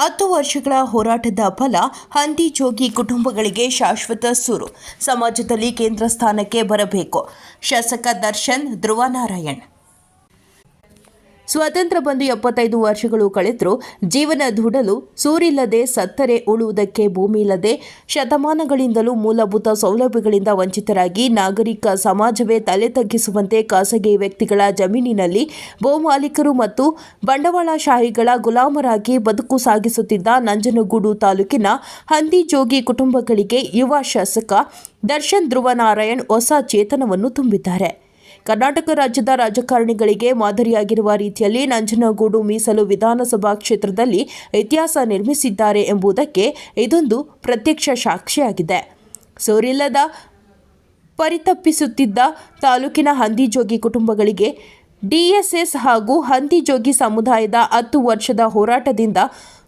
ಹತ್ತು ವರ್ಷಗಳ ಹೋರಾಟದ ಫಲ ಹಂದಿ ಜೋಗಿ ಕುಟುಂಬಗಳಿಗೆ ಶಾಶ್ವತ ಸೂರು. ಸಮಾಜದಲ್ಲಿ ಕೇಂದ್ರ ಸ್ಥಾನಕ್ಕೆ ಬರಬೇಕು. ಶಾಸಕ ದರ್ಶನ್ ಧ್ರುವನಾರಾಯಣ್. ಸ್ವಾತಂತ್ರ್ಯ ಬಂದು ಎಪ್ಪತ್ತೈದು ವರ್ಷಗಳು ಕಳೆದರೂ ಜೀವನ ದುಡಲು ಸೂರಿಲ್ಲದೆ ಸತ್ತರೆ ಉಳುವುದಕ್ಕೆ ಭೂಮಿ ಇಲ್ಲದೆ ಶತಮಾನಗಳಿಂದಲೂ ಮೂಲಭೂತ ಸೌಲಭ್ಯಗಳಿಂದ ವಂಚಿತರಾಗಿ ನಾಗರಿಕ ಸಮಾಜವೇ ತಲೆ ತಗ್ಗಿಸುವಂತೆ ಖಾಸಗಿ ವ್ಯಕ್ತಿಗಳ ಜಮೀನಿನಲ್ಲಿ ಭೂಮಾಲೀಕರು ಮತ್ತು ಬಂಡವಾಳಶಾಹಿಗಳ ಗುಲಾಮರಾಗಿ ಬದುಕು ಸಾಗಿಸುತ್ತಿದ್ದ ನಂಜನಗೂಡು ತಾಲೂಕಿನ ಹಂದಿಜೋಗಿ ಕುಟುಂಬಗಳಿಗೆ ಯುವ ಶಾಸಕ ದರ್ಶನ್ ಧ್ರುವನಾರಾಯಣ್ ಹೊಸ ಚೇತನವನ್ನು ತುಂಬಿದ್ದಾರೆ. ಕರ್ನಾಟಕ ರಾಜ್ಯದ ರಾಜಕಾರಣಿಗಳಿಗೆ ಮಾದರಿಯಾಗಿರುವ ರೀತಿಯಲ್ಲಿ ನಂಜನಗೂಡು ಮೀಸಲು ವಿಧಾನಸಭಾ ಕ್ಷೇತ್ರದಲ್ಲಿ ಇತಿಹಾಸ ನಿರ್ಮಿಸಿದ್ದಾರೆ ಎಂಬುದಕ್ಕೆ ಇದೊಂದು ಪ್ರತ್ಯಕ್ಷ ಸಾಕ್ಷಿಯಾಗಿದೆ. ಸೋರಿಲ್ಲದ ಪರಿತಪ್ಪಿಸುತ್ತಿದ್ದ ತಾಲೂಕಿನ ಹಂದಿಜೋಗಿ ಕುಟುಂಬಗಳಿಗೆ ಡಿಎಸ್ಎಸ್ ಹಾಗೂ ಹಂದಿಜೋಗಿ ಸಮುದಾಯದ ಹತ್ತು ವರ್ಷದ ಹೋರಾಟದಿಂದ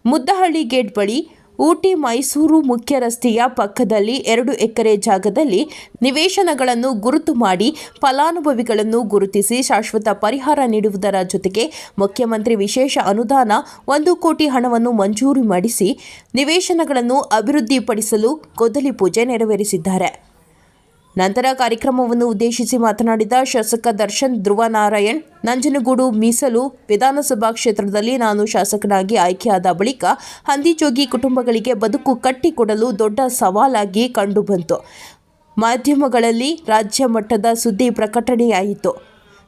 ಮುದ್ದಹಳ್ಳಿ ಗೇಟ್ ಬಳಿ ಊಟಿ ಮೈಸೂರು ಮುಖ್ಯ ರಸ್ತೆಯ ಪಕ್ಕದಲ್ಲಿ ಎರಡು ಎಕರೆ ಜಾಗದಲ್ಲಿ ನಿವೇಶನಗಳನ್ನು ಗುರುತು ಮಾಡಿ ಫಲಾನುಭವಿಗಳನ್ನು ಗುರುತಿಸಿ ಶಾಶ್ವತ ಪರಿಹಾರ ನೀಡುವುದರ ಜೊತೆಗೆ ಮುಖ್ಯಮಂತ್ರಿ ವಿಶೇಷ ಅನುದಾನ ಒಂದು ಕೋಟಿ ಹಣವನ್ನು ಮಂಜೂರು ಮಾಡಿಸಿ ನಿವೇಶನಗಳನ್ನು ಅಭಿವೃದ್ಧಿಪಡಿಸಲು ಗೊದಲಿ ಪೂಜೆ ನೆರವೇರಿಸಿದ್ದಾರೆ. ನಂತರ ಕಾರ್ಯಕ್ರಮವನ್ನು ಉದ್ದೇಶಿಸಿ ಮಾತನಾಡಿದ ಶಾಸಕ ದರ್ಶನ್ ಧ್ರುವ ನಾರಾಯಣ್ ನಂಜನಗೂಡು ಮೀಸಲು ವಿಧಾನಸಭಾ ಕ್ಷೇತ್ರದಲ್ಲಿ ನಾನು ಶಾಸಕನಾಗಿ ಆಯ್ಕೆಯಾದ ಬಳಿಕ ಹಂದಿಜೋಗಿ ಕುಟುಂಬಗಳಿಗೆ ಬದುಕು ಕಟ್ಟಿಕೊಡಲು ದೊಡ್ಡ ಸವಾಲಾಗಿ ಕಂಡುಬಂತು. ಮಾಧ್ಯಮಗಳಲ್ಲಿ ರಾಜ್ಯ ಮಟ್ಟದ ಸುದ್ದಿ ಪ್ರಕಟಣೆಯಾಯಿತು.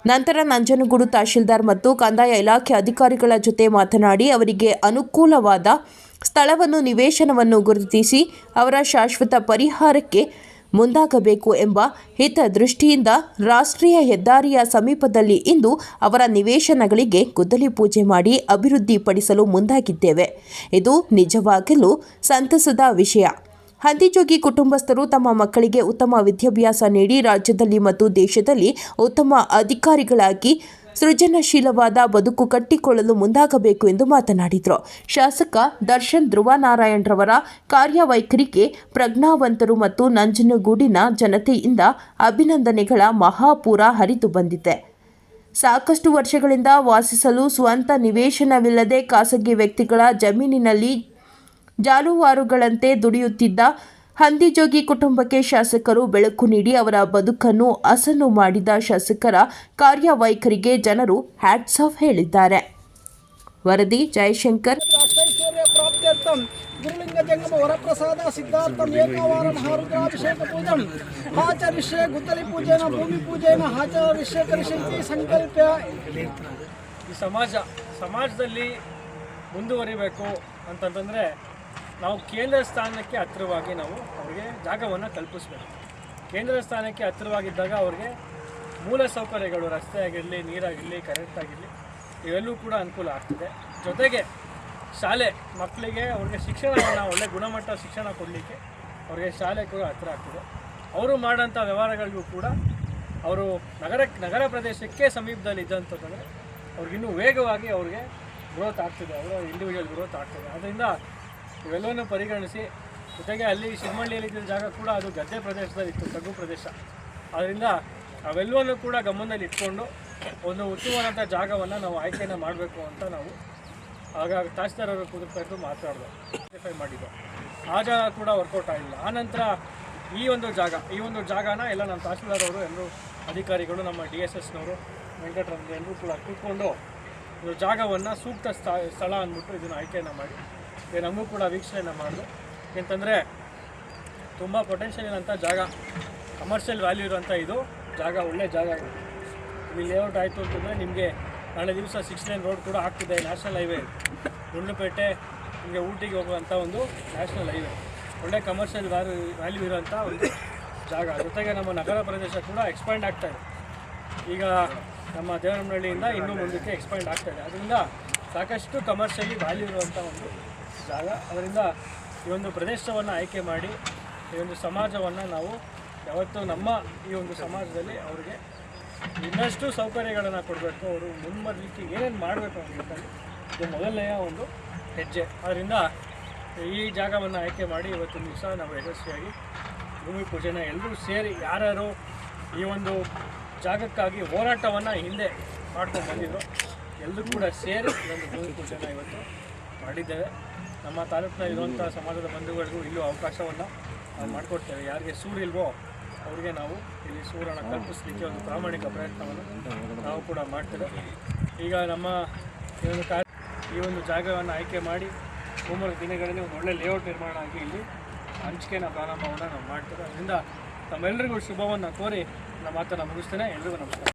ನಂತರ ನಂಜನಗೂಡು ತಹಶೀಲ್ದಾರ್ ಮತ್ತು ಕಂದಾಯ ಇಲಾಖೆ ಅಧಿಕಾರಿಗಳ ಜೊತೆ ಮಾತನಾಡಿ ಅವರಿಗೆ ಅನುಕೂಲವಾದ ಸ್ಥಳವನ್ನು, ನಿವೇಶನವನ್ನು ಗುರುತಿಸಿ ಅವರ ಶಾಶ್ವತ ಪರಿಹಾರಕ್ಕೆ ಮುಂದಾಗಬೇಕು ಎಂಬ ಹಿತದೃಷ್ಟಿಯಿಂದ ರಾಷ್ಟ್ರೀಯ ಹೆದ್ದಾರಿಯ ಸಮೀಪದಲ್ಲಿ ಇಂದು ಅವರ ನಿವೇಶನಗಳಿಗೆ ಗುದ್ದಲಿ ಪೂಜೆ ಮಾಡಿ ಅಭಿವೃದ್ಧಿಪಡಿಸಲು ಮುಂದಾಗಿದ್ದೇವೆ. ಇದು ನಿಜವಾಗಲೂ ಸಂತಸದ ವಿಷಯ. ಹಂದಿಜೋಗಿ ಕುಟುಂಬಸ್ಥರು ತಮ್ಮ ಮಕ್ಕಳಿಗೆ ಉತ್ತಮ ವಿದ್ಯಾಭ್ಯಾಸ ನೀಡಿ ರಾಜ್ಯದಲ್ಲಿ ಮತ್ತು ದೇಶದಲ್ಲಿ ಉತ್ತಮ ಅಧಿಕಾರಿಗಳಾಗಿ ಸೃಜನಶೀಲವಾದ ಬದುಕು ಕಟ್ಟಿಕೊಳ್ಳಲು ಮುಂದಾಗಬೇಕು ಎಂದು ಮಾತನಾಡಿದರು. ಶಾಸಕ ದರ್ಶನ್ ಧ್ರುವ ನಾರಾಯಣರವರ ಕಾರ್ಯವೈಖರಿಗೆ ಪ್ರಜ್ಞಾವಂತರು ಮತ್ತು ನಂಜನಗೂಡಿನ ಜನತೆಯಿಂದ ಅಭಿನಂದನೆಗಳ ಮಹಾಪೂರ ಹರಿದು ಬಂದಿದೆ. ಸಾಕಷ್ಟು ವರ್ಷಗಳಿಂದ ವಾಸಿಸಲು ಸ್ವಂತ ನಿವೇಶನವಿಲ್ಲದೆ ಖಾಸಗಿ ವ್ಯಕ್ತಿಗಳ ಜಮೀನಿನಲ್ಲಿ ಜಾನುವಾರುಗಳಂತೆ ದುಡಿಯುತ್ತಿದ್ದ ಹಂದಿಜೋಗಿ ಕುಟುಂಬಕ್ಕೆ ಶಾಸಕರು ಬೆಳಕು ನೀಡಿ ಅವರ ಬದುಕನ್ನು ಹಸನು ಮಾಡಿದ ಶಾಸಕರ ಕಾರ್ಯವೈಖರಿಗೆ ಜನರು ಹ್ಯಾಟ್ಸ್ ಆಫ್ ಹೇಳಿದ್ದಾರೆ. ವರದಿ ಜಯಶಂಕರ್. ಗುರುಲಿಂಗ ಜಂಗಮ ವರಪ್ರಸಾದ ಸಿದ್ಧಾರ್ಥಂ ಏಕವಾರಂ ಮಹಾರುದ್ರಾಭಿಷೇಕ ಪೂಜಂ. ಆಚರಿಷ್ಯ ಗುದ್ದಲಿ ಪೂಜೆನ ಭೂಮಿ ಪೂಜೆನ ಆಚರಿಷ್ಯ ಕರಿಷ್ಯಂತಿ ಸಂಕಲ್ಪ ಈ ಸಮಾಜ ಸಮಾಜದಲ್ಲಿ ಮುಂದುವರಿಬೇಕು ಅಂತಂತಂದರೆ ನಾವು ಕೇಂದ್ರ ಸ್ಥಾನಕ್ಕೆ ಹತ್ತಿರವಾಗಿ ನಾವು ಅವರಿಗೆ ಜಾಗವನ್ನು ಕಲ್ಪಿಸ್ಬೇಕು. ಕೇಂದ್ರ ಸ್ಥಾನಕ್ಕೆ ಹತ್ತಿರವಾಗಿದ್ದಾಗ ಅವ್ರಿಗೆ ಮೂಲ ಸೌಕರ್ಯಗಳು, ರಸ್ತೆ ಆಗಿರಲಿ, ನೀರಾಗಿರಲಿ, ಕರೆಂಟ್ ಆಗಿರಲಿ ಇವೆಲ್ಲವೂ ಕೂಡ ಅನುಕೂಲ ಆಗ್ತದೆ. ಜೊತೆಗೆ ಶಾಲೆ ಮಕ್ಕಳಿಗೆ ಅವ್ರಿಗೆ ಶಿಕ್ಷಣವನ್ನು, ಒಳ್ಳೆ ಗುಣಮಟ್ಟ ಶಿಕ್ಷಣ ಕೊಡಲಿಕ್ಕೆ ಅವ್ರಿಗೆ ಶಾಲೆ ಕೂಡ ಹತ್ತಿರ ಆಗ್ತದೆ. ಅವರು ಮಾಡೋಂಥ ವ್ಯವಹಾರಗಳಿಗೂ ಕೂಡ ಅವರು ನಗರ ನಗರ ಪ್ರದೇಶಕ್ಕೆ ಸಮೀಪದಲ್ಲಿ ಇದ್ದಂತಂದರೆ ಅವ್ರಿಗಿನ್ನೂ ವೇಗವಾಗಿ ಅವ್ರಿಗೆ ಗ್ರೋತ್ ಆಗ್ತದೆ. ಅವರ ಇಂಡಿವಿಜುವಲ್ ಗ್ರೋತ್ ಆಗ್ತದೆ. ಅದರಿಂದ ಇವೆಲ್ಲವನ್ನು ಪರಿಗಣಿಸಿ, ಜೊತೆಗೆ ಅಲ್ಲಿ ಶಿವಮಳ್ಳಿಯಲ್ಲಿ ಇದ್ದ ಜಾಗ ಕೂಡ ಅದು ಗದ್ದೆ ಪ್ರದೇಶದಲ್ಲಿತ್ತು, ತಗ್ಗು ಪ್ರದೇಶ. ಆದ್ದರಿಂದ ಅವೆಲ್ಲವನ್ನು ಕೂಡ ಗಮನದಲ್ಲಿ ಇಟ್ಕೊಂಡು ಒಂದು ಉತ್ತಮವಾದಂಥ ಜಾಗವನ್ನು ನಾವು ಆಯ್ಕೆಯನ್ನು ಮಾಡಬೇಕು ಅಂತ ನಾವು ಆಗ ತಹಸೀಲ್ದಾರರು ಅವರು ಕುದುರ್ಕೊಂಡು ಮಾತಾಡಿದ್ರು ಐಡೆಂಟಿಫೈ ಮಾಡಿದ್ದು. ಆ ಜಾಗ ಕೂಡ ವರ್ಕೌಟ್ ಆಗಿಲ್ಲ. ಆನಂತರ ಈ ಒಂದು ಜಾಗ, ಈ ಒಂದು ಜಾಗನ ಎಲ್ಲ ನಮ್ಮ ತಹಸೀಲ್ದಾರ್ ಅವರು ಎಲ್ಲರೂ ಅಧಿಕಾರಿಗಳು, ನಮ್ಮ ಡಿ ಎಸ್ ಎಸ್ನವರು, ವೆಂಕಟರಮಣ ಎಲ್ಲರೂ ಕೂಡ ಕೂತ್ಕೊಂಡು ಒಂದು ಜಾಗವನ್ನು ಸೂಕ್ತ ಸ್ಥ ಸ್ಥಳ ಅಂದ್ಬಿಟ್ಟು ಇದನ್ನು ಆಯ್ಕೆಯನ್ನು ಮಾಡಿ ನಮಗೂ ಕೂಡ ವೀಕ್ಷಣೆ ಮಾಡಿದ್ರು ಏಕೆಂತಂದರೆ ತುಂಬ ಪೊಟೆನ್ಷಿಯಲ್ ಇರೋಂಥ ಜಾಗ ಕಮರ್ಷಿಯಲ್ ವ್ಯಾಲ್ಯೂ ಇರುವಂಥ ಇದು. ಜಾಗ, ಒಳ್ಳೆ ಜಾಗ. ಇದೆ ಇಲ್ಲಿ ಲೇಔಟ್ ಆಯಿತು ಅಂತಂದರೆ ನಿಮಗೆ ನಾಳೆ ದಿವಸ ಸಿಕ್ಸ್ ಲೈನ್ ರೋಡ್ ಕೂಡ ಆಗ್ತಿದೆ ನ್ಯಾಷನಲ್ ಹೈವೇ ಗುಂಡ್ಲುಪೇಟೆ, ನಿಮಗೆ ಊಟಿಗೆ ಹೋಗುವಂಥ ಒಂದು ನ್ಯಾಷನಲ್ ಹೈವೇ ಒಳ್ಳೆ ಕಮರ್ಷಿಯಲ್ ವ್ಯಾಲ್ಯೂ ವ್ಯಾಲ್ಯೂ ಇರೋಂಥ ಒಂದು ಜಾಗ. ಜೊತೆಗೆ ನಮ್ಮ ನಗರ ಪ್ರದೇಶ ಕೂಡ ಎಕ್ಸ್ಪ್ಯಾಂಡ್ ಆಗ್ತಾಯಿದೆ ಈಗ ನಮ್ಮ ದೇವನಹಳ್ಳಿಯಿಂದ ಇನ್ನೂ ಮುಂದಕ್ಕೆ ಎಕ್ಸ್ಪ್ಯಾಂಡ್ ಆಗ್ತಾಯಿದೆ ಅದರಿಂದ ಸಾಕಷ್ಟು ಕಮರ್ಷಿಯಲಿ ವ್ಯಾಲ್ಯೂ ಇರುವಂಥ ಒಂದು ಜಾಗ. ಅದರಿಂದ ಈ ಒಂದು ಪ್ರದೇಶವನ್ನು ಆಯ್ಕೆ ಮಾಡಿ, ಈ ಒಂದು ಸಮಾಜವನ್ನು ನಾವು ಯಾವತ್ತೂ ನಮ್ಮ ಈ ಒಂದು ಸಮಾಜದಲ್ಲಿ ಅವರಿಗೆ ಇನ್ನಷ್ಟು ಸೌಕರ್ಯಗಳನ್ನು ಕೊಡಬೇಕು. ಅವರು ಮುಂಬರಲಿಕ್ಕೆ ಏನೇನು ಮಾಡಬೇಕು ನಿಟ್ಟಿನಲ್ಲಿ ಇದು ಮೊದಲನೆಯ ಒಂದು ಹೆಜ್ಜೆ. ಅದರಿಂದ ಈ ಜಾಗವನ್ನು ಆಯ್ಕೆ ಮಾಡಿ ಇವತ್ತು ದಿವಸ ನಾವು ಯಶಸ್ವಿಯಾಗಿ ಭೂಮಿ ಪೂಜೆನ ಎಲ್ಲರೂ ಸೇರಿ ಯಾರ್ಯಾರು ಈ ಒಂದು ಜಾಗಕ್ಕಾಗಿ ಹೋರಾಟವನ್ನು ಹಿಂದೆ ಮಾಡ್ಕೊಂಡು ಬಂದಿದ್ರು ಎಲ್ಲರೂ ಕೂಡ ಸೇರಿ ಒಂದು ಭೂಮಿ ಪೂಜೆನ ಇವತ್ತು ಮಾಡಿದ್ದೇವೆ. ನಮ್ಮ ತಾಲೂಕಿನ ಇರುವಂಥ ಸಮಾಜದ ಬಂಧುಗಳಿಗೂ ಇಲ್ಲೂ ಅವಕಾಶವನ್ನು ನಾವು ಮಾಡಿಕೊಡ್ತೇವೆ. ಯಾರಿಗೆ ಸೂರಿಲ್ವೋ ಅವರಿಗೆ ನಾವು ಇಲ್ಲಿ ಸೂರನ್ನು ಕಲ್ಪಿಸಲಿಕ್ಕೆ ಒಂದು ಪ್ರಾಮಾಣಿಕ ಪ್ರಯತ್ನವನ್ನು ನಾವು ಕೂಡ ಮಾಡ್ತೇವೆ. ಈಗ ನಮ್ಮ ಈ ಒಂದು ಕಾರ್ಯ ಈ ಒಂದು ಜಾಗವನ್ನು ಆಯ್ಕೆ ಮಾಡಿ ಮೂರು ದಿನಗಳಲ್ಲಿ ಒಂದು ಒಳ್ಳೆ ಲೇಔಟ್ ನಿರ್ಮಾಣ ಆಗಿ ಇಲ್ಲಿ ಹಂಚಿಕೆನ ಪ್ರಾರಂಭವನ್ನು ನಾವು ಮಾಡ್ತೇವೆ. ಅದರಿಂದ ತಮ್ಮೆಲ್ಲರಿಗೂ ಶುಭವನ್ನು ಕೋರಿ ನಮ್ಮ ಮಾತನ್ನು ಮುಗಿಸ್ತೇನೆ. ಎಲ್ರಿಗೂ ನಮಸ್ಕಾರ.